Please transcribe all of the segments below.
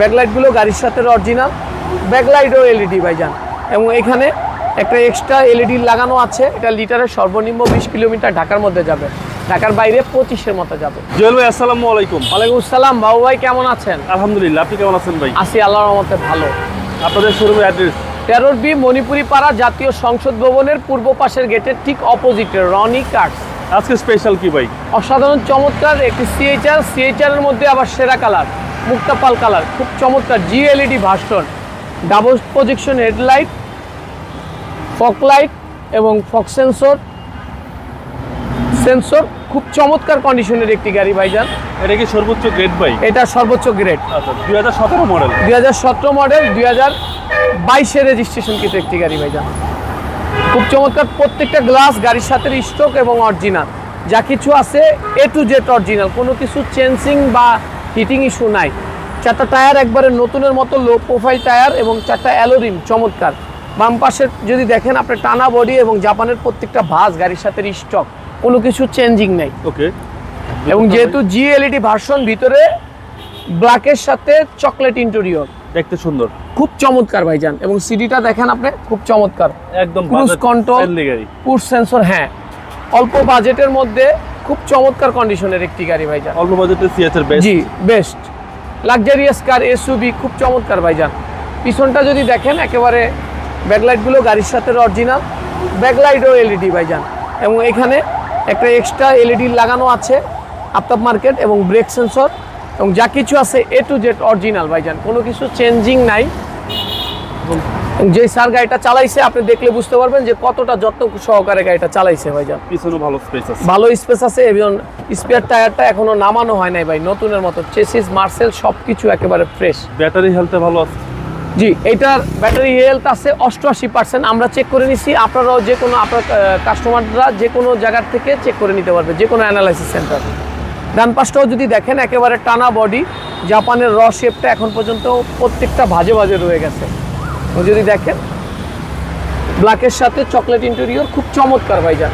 ব্যাকলাইটগুলো গাড়ির সাথে original ব্যাকলাইটও LED ভাইজান। এবং এখানে একটা এক্সট্রা এলইডি লাগানো আছে এটা লিটারের সর্বনিম্ন বিশ কিলোমিটার ঢাকার মধ্যে যাবে। ঢাকার বাইরে পঁচিশের মতো যাবে। জুয়েল ভাই আসসালামু আলাইকুম। ওয়ালাইকুম আসসালাম বাবু ভাই কেমন আছেন? আলহামদুলিল্লাহ আপনি কেমন আছেন ভাই? আসি আল্লাহর রহমতে ভালো। আপনাদের শোরুমের অ্যাড্রেস তেরোর বি মণিপুরি পাড়া জাতীয় সংসদ ভবনের পূর্ব পাশের গেটের ঠিক অপোজিটে রনি কার্স আজকে স্পেশাল কি ভাই? অসাধারণ চমৎকার একটি সিএইচআর সিএইচআর এর মধ্যে আবার সেরা কালার মুক্তাপাল কালার খুব চমৎকার G LED version double projection headlight fog light এবং ফক সেন্সর সেন্সর খুব চমৎকার কন্ডিশনের একটি গাড়ি ভাইজান। এটা কি সর্বোচ্চ গ্রেড ভাই এটা সর্বোচ্চ গ্রেড আচ্ছা দুই হাজার সতেরো মডেল দুই হাজার সতেরো মডেল দুই হাজার বাইশে রেজিস্ট্রেশন কিন্তু একটি গাড়ি ভাইজান। খুব চমৎকার প্রত্যেকটা গ্লাস গাড়ির সাথে স্টক এবং অরিজিনাল যা কিছু আছে এ টু জেড অরিজিনাল কোনো কিছু চেঞ্জিং বা হিটিং ইস্যু নাই। চারটা টায়ার একবারে নতুনের মতো লো প্রোফাইল টায়ার এবং চারটা অ্যালোরিম চমৎকার। বাম পাশে যদি দেখেন আপনার টানা বডি এবং জাপানের প্রত্যেকটা ভাস গাড়ির সাথে স্টক কোনো কিছু চেঞ্জিং নেই। ওকে এবং যেহেতু জিএলইডি ভার্সন ভিতরে ব্ল্যাকের সাথে চকলেট ইন্টেরিয়র দেখতে সুন্দর। খুব চমৎকার ভাইজান। এবং সিডিটা দেখেন আপনি খুব চমৎকার। একদম। ফ্রেন্ডলি গাড়ি। পুশ সেন্সর হ্যাঁ। অল্প বাজেটের মধ্যে খুব চমৎকার কন্ডিশনের একটি গাড়ি ভাইজান। অল্প বাজেটে সিএচের বেস্ট জি বেস্ট লাক্সারিয়াস কার এসইউভি খুব চমৎকার ভাইজান। পিছনটা যদি দেখেন একেবারে ব্যাকলাইটগুলো গাড়ির সাথে অরিজিনাল ব্যাকলাইটও এলইডি ভাইজান। এবং এখানে একটা এক্সট্রা এলইডি লাগানো আছে আফতাব মার্কেট এবং ব্রেক সেন্সর এবং যা কিছু আছে এ টু জেড অরিজিনাল ভাইজান। কোনো কিছু চেঞ্জিং নাই। যে স্যার গাড়িটা চালাইছে আপনি দেখলে বুঝতে পারবেন যে কতটা যত্ন সহকারে গাড়িটা চালাইছে ভাইজান। পিছনে ভালো স্পেস আছে। ভালো স্পেস আছে এবং স্পেয়ার টায়ারটা এখনও নামানো হয় নাই ভাই নতুনের মতো। চেসিস মার্সেল সব কিছু একেবারে ফ্রেশ ব্যাটারি হেলথে ভালো আছে। জি এটার ব্যাটারি হেলথ আছে অষ্টআশি পার্সেন্ট আমরা চেক করে নিছি আপনারাও যে কোনো আপনার কাস্টমাররা যে কোনো জায়গার থেকে চেক করে নিতে পারবে যে কোনো অ্যানালাইসিস সেন্টার ডান পাশটাও যদি দেখেন একেবারে টানা বডি জাপানের র শেপটা এখন পর্যন্ত প্রত্যেকটা ভাজে ভাজে রয়ে গেছে। যদি দেখেন ব্ল্যাকের সাথে চকলেট ইন্টেরিয়র খুব চমৎকার ভাইজান।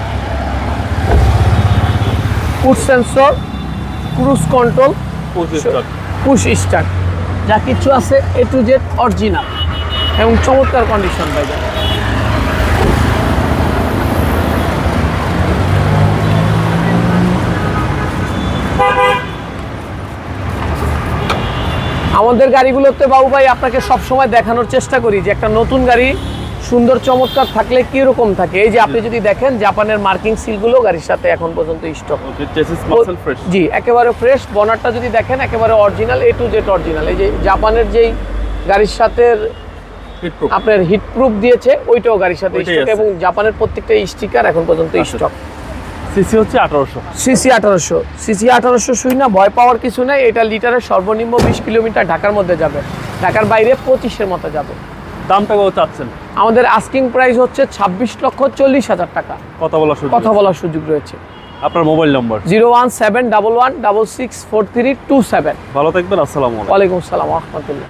Food sensor cruise control push start যা কিছু আছে এ টু জেড অরিজিনাল এবং চমৎকার কন্ডিশন ভাইজান। আমাদের গাড়িগুলোতে বাবু ভাই আপনাকে সবসময় দেখানোর চেষ্টা করি যে একটা নতুন গাড়ি সুন্দর চমৎকার থাকলে কীরকম থাকে? এই যে আপনি যদি দেখেন জাপানের মার্কিং সিলগুলো গাড়ির সাথে এখন পর্যন্ত স্টক জি একেবারে ফ্রেশ বনারটা যদি দেখেন একেবারে original A to Z original এই যে জাপানের যেই গাড়ির সাথে আপনার হিট প্রুফ দিয়েছে ওইটাও গাড়ির সাথে স্টক এবং জাপানের প্রত্যেকটা স্টিকার এখন পর্যন্ত। স্টক সিসি হচ্ছে আঠারোশো। সিসি আঠারোশো। সিসি আঠারোশো শুই না ভয় পাওয়ার কিছু নাই। এটা লিটারের সর্বনিম্ন বিশ কিলোমিটার ঢাকার মধ্যে যাবে। ঢাকার বাইরে পঁচিশের মতো যাবে। দামটা কত চাচ্ছেন? আমাদের আস্কিং প্রাইস হচ্ছে ছাব্বিশ লক্ষ চল্লিশ হাজার টাকা। কথা বলা শুরু কথা বলার সুযোগ রয়েছে। আপনার mobile number? Zero one seven double one double six four three two seven. ভালো থাকবেন আসসালামু আলাইকুম। আসসালাম রহমতুল্লাহ।